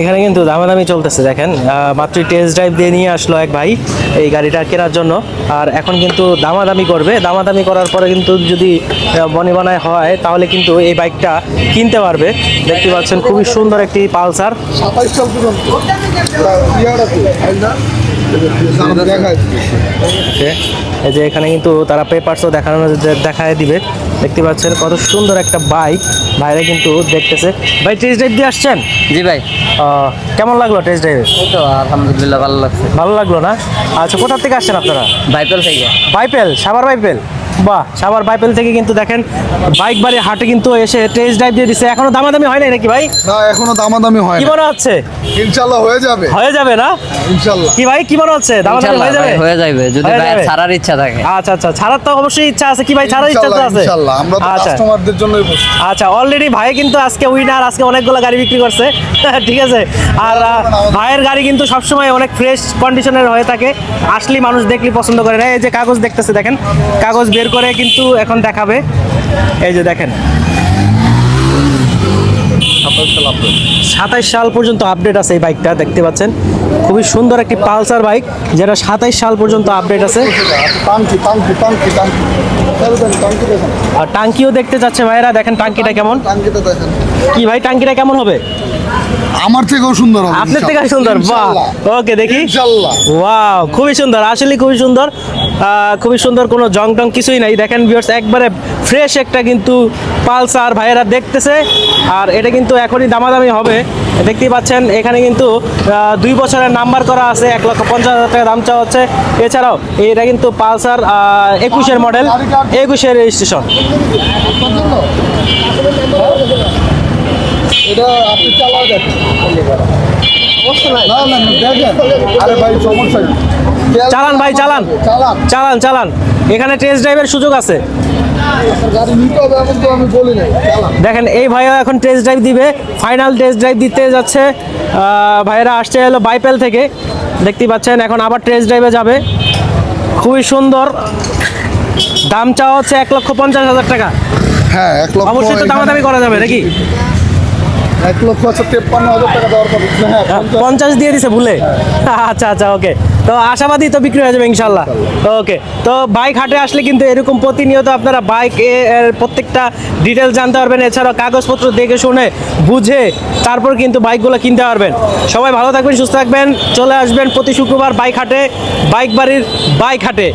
এখানে কিন্তু দামাদামি চলতেছে দেখেন। আহ, মাত্রই টেস্ট ড্রাইভ দিয়ে নিয়ে আসলো এক ভাই এই গাড়িটা কেনার জন্য। আর এখন কিন্তু দামাদামি করবে। দামাদামি করার পরে কিন্তু যদি বনে বনায় হয় তাহলে কিন্তু এই বাইকটা কিনতে পারবে। দেখতে পাচ্ছেন খুবই সুন্দর একটি পালসার। এই যে এখানে কিন্তু তারা পেপারসও দেখানো দেখায় দিবে। দেখতে পাচ্ছেন কত সুন্দর একটা বাইক বাইরে কিন্তু দেখতেছে। ভাই টেস্ট ড্রাইভ দিয়ে আসছেন? জি ভাই। কেমন লাগল টেস্ট ড্রাইভে তো আলহামদুলিল্লাহ ভালো লাগছে। ভালো লাগল না? আচ্ছা কোথা থেকে আসছেন আপনারা? বাইপেল থেকে। বাইপেল সাবার বাইপেল? বাহ সাবার বাইপেল থেকে কিন্তু দেখেন বাইক বাড়ি হাটে কিন্তু এসে টেস্ট ড্রাইভ দিয়ে দিচ্ছে এখনও দামাদামি হয় নাই নাকি ভাই? না এখনও দামাদামি হয় কি মনে হচ্ছে? ইনশাল্লাহ হয়ে যাবে। হয়ে যাবে না? ইনশাল্লাহ। কি ভাই কি মনে হচ্ছে? দামাদামি হয়ে যাবে? হয়ে যাবে। যদি ভাই ছাড়ার ইচ্ছা থাকে। আচ্ছা আচ্ছা ছাড়ার তো অবশ্যই ইচ্ছা আছে। কি ভাই ছাড়ার ইচ্ছা তো আছে? ইনশাল্লাহ। আমরা তো আচ্ছা। কাস্টমারদের জন্যই বসছি আচ্ছা অলরেডি ভাই কিন্তু আজকে উইনার আজকে অনেকগুলো গাড়ি বিক্রি করছে। ঠিক আছে? আর ভাইয়ের গাড়ি কিন্তু সবসময় অনেক ফ্রেশ কন্ডিশনের হয়ে থাকে। আসলে মানুষ দেখলে পছন্দ করে না। এই যে কাগজ দেখতেছে দেখেন? কাগজ বের করে কিন্তু এখন দেখাবে। এই যে দেখেন। সাতাইশ সাল পর্যন্ত আপডেট আছে এই বাইকটা দেখতে পাচ্ছেন? খুবই সুন্দর একটি পালসার বাইক যেটা সাতাইশ সাল পর্যন্ত আপডেট আছে। আর টাঙ্কিও দেখতে যাচ্ছে ভাইরা দেখেন টাঙ্কিটা কেমন? কি ভাই টাঙ্কিটা কেমন হবে? আমার থেকেও সুন্দর হবে আপনার থেকে সুন্দর বাহ। ওকে দেখি। ওয়াও খুবই সুন্দর আসলে খুবই সুন্দর। খুবই সুন্দর কোনো জং টং কিছুই নাই। দেখেন ভিউয়ার্স একবারে ফ্রেশ একটা কিন্তু পালসার ভাইয়েরা দেখতেছে। আর এটা কিন্তু এখনই দামাদামি হবে। দেখতেই পাচ্ছেন এখানে কিন্তু দুই বছরের নাম্বার করা আছে এক লক্ষ পঞ্চাশ হাজার টাকা দাম চাওয়া হচ্ছে। এছাড়াও এটা কিন্তু পালসার একুশের মডেল একুশের রেজিস্ট্রেশন এটা আপনি চালাও দেখেন না না না, দেখেন। আরে ভাই সমস্যা চালান ভাই, চালান। চালান। চালান চালান। এখানে টেস্ট ড্রাইভের সুযোগ আছে। গাড়ি নিতে হবে এমন তো আমি বলি নাই। চালান। দেখেন এই ভাইয়া এখন টেস্ট ড্রাইভ দিবে। ফাইনাল টেস্ট ড্রাইভ দিতে যাচ্ছে। ভাইয়েরা আসছে এলো বাইপেল থেকে। দেখতেই পাচ্ছেন এখন আবার টেস্ট ড্রাইভে যাবে। খুবই সুন্দর। দাম চাওয়া হচ্ছে এক লক্ষ পঞ্চাশ হাজার টাকা। হ্যাঁ অবশ্যই তো দামাদামি করা যাবে নাকি? এক লক্ষ তেপ্পান্ন হাজার টাকা দেওয়ার কথা। হ্যাঁ পঞ্চাশ- পঞ্চাশ দিয়ে দিছে ভুলে। আচ্ছা আচ্ছা ওকে। তো আশাবাদী তো বিক্রি হয়ে যাবে ইনশাল্লাহ ওকে। তো বাইক হাটে আসলে কিন্তু এরকম প্রতিনিয়ত আপনারা বাইক এর প্রত্যেকটা ডিটেলস জানতে পারবেন। এছাড়াও কাগজপত্র দেখে শুনে বুঝে তারপর কিন্তু বাইকগুলো কিনতে পারবেন। সবাই ভালো থাকবেন সুস্থ থাকবেন। চলে আসবেন প্রতি শুক্রবার বাইক হাটে বাইক বাড়ির বাইক হাটে।